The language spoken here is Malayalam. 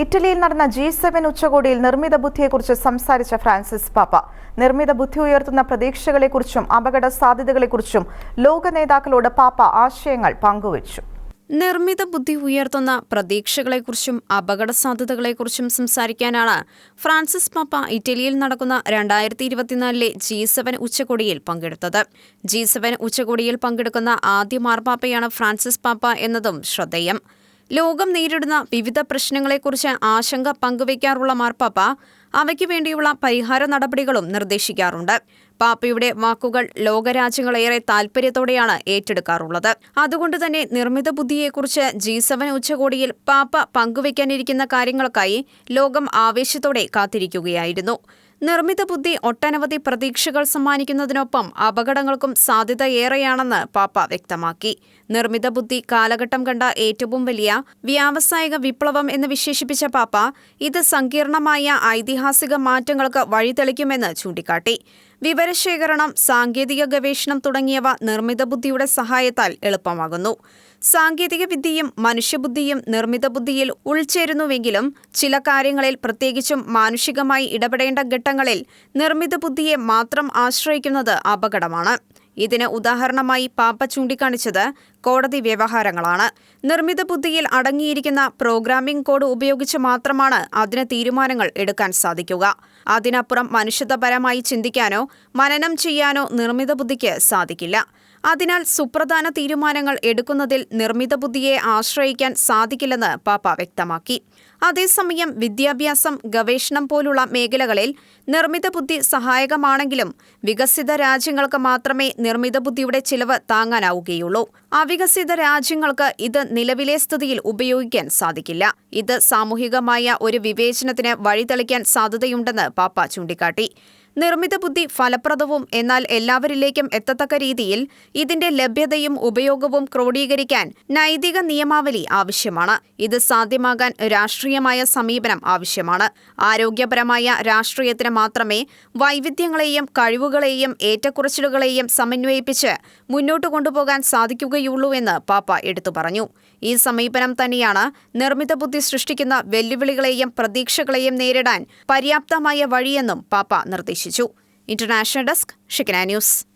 ഇറ്റലിയിൽ നടന്ന ജി സെവൻ ഉച്ചകോടിയിൽ നിർമ്മിത ബുദ്ധിയെക്കുറിച്ച് സംസാരിച്ച ഫ്രാൻസിസ് പാപ്പ. നിർമ്മിത ബുദ്ധി ഉയർത്തുന്ന പ്രതീക്ഷകളെക്കുറിച്ചും അപകട സാധ്യതകളെക്കുറിച്ചും ലോക നേതാക്കളോട് പാപ്പ ആശയങ്ങൾ പങ്കുവച്ചു. നിർമ്മിത ബുദ്ധി ഉയർത്തുന്ന പ്രതീക്ഷകളെക്കുറിച്ചും അപകട സാധ്യതകളെക്കുറിച്ചും സംസാരിക്കാനാണ് ഫ്രാൻസിസ് പാപ്പ ഇറ്റലിയിൽ നടക്കുന്ന രണ്ടായിരത്തി ഇരുപത്തിനാലിലെ ജി സെവൻ ഉച്ചകോടിയിൽ പങ്കെടുത്തത്. ജി സെവൻ ഉച്ചകോടിയിൽ പങ്കെടുക്കുന്ന ആദ്യ മാർപ്പാപ്പയാണ് ഫ്രാൻസിസ് പാപ്പ എന്നതും ശ്രദ്ധേയം. ലോകം നേരിടുന്ന വിവിധ പ്രശ്നങ്ങളെക്കുറിച്ച് ആശങ്ക പങ്കുവയ്ക്കാറുള്ള മാർപ്പാപ്പ അവയ്ക്ക് വേണ്ടിയുള്ള പരിഹാര നടപടികളും നിർദ്ദേശിക്കാറുണ്ട്. പാപ്പയുടെ വാക്കുകൾ ലോകരാജ്യങ്ങളേറെ താൽപര്യത്തോടെയാണ് ഏറ്റെടുക്കാറുള്ളത്. അതുകൊണ്ട് തന്നെ നിർമ്മിത ബുദ്ധിയെക്കുറിച്ച് ജി സെവൻ ഉച്ചകോടിയിൽ പാപ്പ പങ്കുവയ്ക്കാനിരിക്കുന്ന കാര്യങ്ങൾക്കായി ലോകം ആവേശത്തോടെ കാത്തിരിക്കുകയായിരുന്നു. നിർമ്മിത ബുദ്ധി ഒട്ടനവധി പ്രതീക്ഷകൾ സമ്മാനിക്കുന്നതിനൊപ്പം അപകടങ്ങൾക്കും സാധ്യത ഏറെയാണെന്ന് പാപ്പ വ്യക്തമാക്കി. നിർമ്മിത ബുദ്ധി കാലഘട്ടം കണ്ട ഏറ്റവും വലിയ വ്യാവസായിക വിപ്ലവം എന്ന് വിശേഷിപ്പിച്ച പാപ്പ ഇത് സങ്കീർണമായ ഐതിഹാസിക മാറ്റങ്ങൾക്ക് വഴിതെളിക്കുമെന്ന് ചൂണ്ടിക്കാട്ടി. വിവരശേഖരണം സാങ്കേതിക ഗവേഷണം തുടങ്ങിയവ നിർമ്മിത ബുദ്ധിയുടെ സഹായത്താൽ എളുപ്പമാകുന്നു. സാങ്കേതിക വിദ്യയും മനുഷ്യബുദ്ധിയും നിർമ്മിത ബുദ്ധിയിൽ ഉൾച്ചേരുന്നുവെങ്കിലും ചില കാര്യങ്ങളിൽ പ്രത്യേകിച്ചും മാനുഷികമായി ഇടപെടേണ്ട ഘട്ടങ്ങളിൽ നിർമ്മിത ബുദ്ധിയെ മാത്രം ആശ്രയിക്കുന്നത് അപകടമാണ്. ഇതിന് ഉദാഹരണമായി പാപ്പ ചൂണ്ടിക്കാണിച്ചത് കോടതി വ്യവഹാരങ്ങളാണ്. നിർമ്മിത ബുദ്ധിയിൽ അടങ്ങിയിരിക്കുന്ന പ്രോഗ്രാമിംഗ് കോഡ് ഉപയോഗിച്ച് മാത്രമാണ് അതിന് തീരുമാനങ്ങൾ എടുക്കാൻ സാധിക്കുക. അതിനപ്പുറം മനുഷ്യത്വപരമായി ചിന്തിക്കാനോ മനനം ചെയ്യാനോ നിർമ്മിത ബുദ്ധിക്ക് സാധിക്കില്ല. അതിനാൽ സുപ്രധാന തീരുമാനങ്ങൾ എടുക്കുന്നതിൽ നിർമ്മിത ബുദ്ധിയെ ആശ്രയിക്കാൻ സാധിക്കില്ലെന്ന് പാപ്പ വ്യക്തമാക്കി. അതേസമയം വിദ്യാഭ്യാസം ഗവേഷണം പോലുള്ള മേഖലകളിൽ നിർമ്മിത ബുദ്ധി സഹായകമാണെങ്കിലും വികസിത രാജ്യങ്ങൾക്ക് മാത്രമേ നിർമ്മിത ബുദ്ധിയുടെ ചിലവ് താങ്ങാനാവുകയുള്ളൂ. അവികസിത രാജ്യങ്ങൾക്ക് ഇത് നിലവിലെ സ്ഥിതിയിൽ ഉപയോഗിക്കാൻ സാധിക്കില്ല. ഇത് സാമൂഹികമായ ഒരു വിവേചനത്തിന് വഴിതെളിക്കാൻ സാധ്യതയുണ്ടെന്ന് പാപ്പ ചൂണ്ടിക്കാട്ടി. നിർമ്മിത ബുദ്ധി ഫലപ്രദവും എന്നാൽ എല്ലാവരിലേക്കും എത്തത്തക്ക രീതിയിൽ ഇതിന്റെ ലഭ്യതയും ഉപയോഗവും ക്രോഡീകരിക്കാൻ നൈതിക നിയമാവലി ആവശ്യമാണ്. ഇത് സാധ്യമാകാൻ രാഷ്ട്രീയമായ സമീപനം ആവശ്യമാണ്. ആരോഗ്യപരമായ രാഷ്ട്രീയത്തിന് മാത്രമേ വൈവിധ്യങ്ങളെയും കഴിവുകളെയും ഏറ്റക്കുറച്ചിലുകളെയും സമന്വയിപ്പിച്ച് മുന്നോട്ട് കൊണ്ടുപോകാൻ സാധിക്കുകയുള്ളൂ എന്ന് പാപ്പ എടുത്തു പറഞ്ഞു. ഈ സമീപനം തന്നെയാണ് നിർമ്മിത ബുദ്ധി സൃഷ്ടിക്കുന്ന വെല്ലുവിളികളെയും പ്രതീക്ഷകളെയും നേരിടാൻ പര്യാപ്തമായ വഴിയെന്നും പാപ്പ നിർദ്ദേശിച്ചു. ഇന്റർനാഷണൽ ഡെസ്ക് ഷിക്കന ന്യൂസ്.